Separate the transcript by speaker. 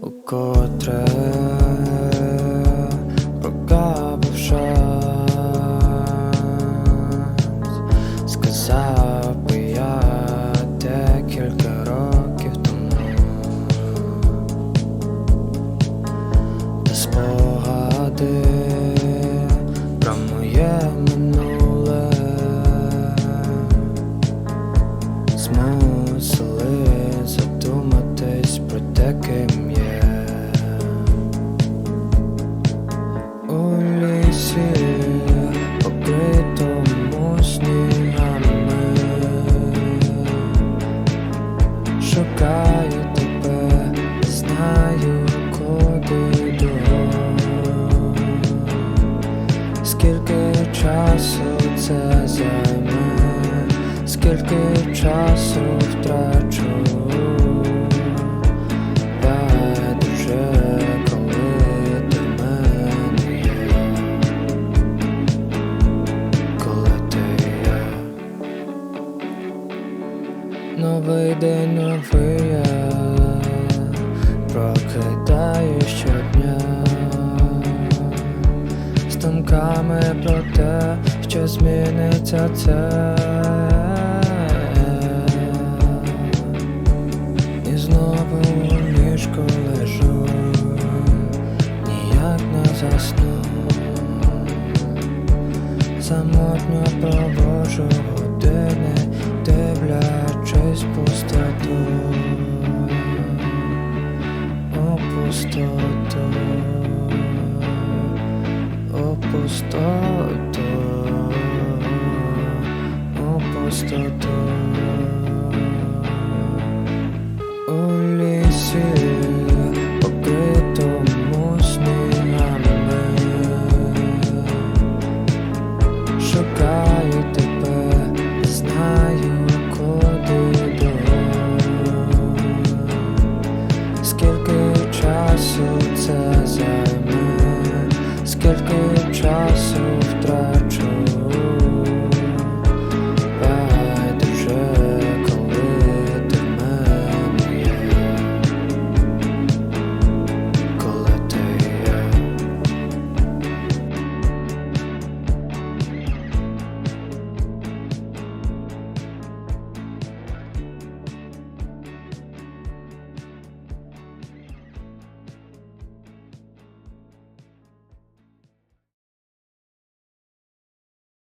Speaker 1: укотре прокапав шанс Сказав би років тому. Та спогади про минуле Змусили задуматись про те, ким скільки часу втрачу Байдуже, коли до мене Новий день, новий я. Прокидаю щодня. З думками про те, що зміниться це. Самотньо провожу години, дивлячись пустоту. о пустоту, о пустоту, о пустоту. скільки часу втрат.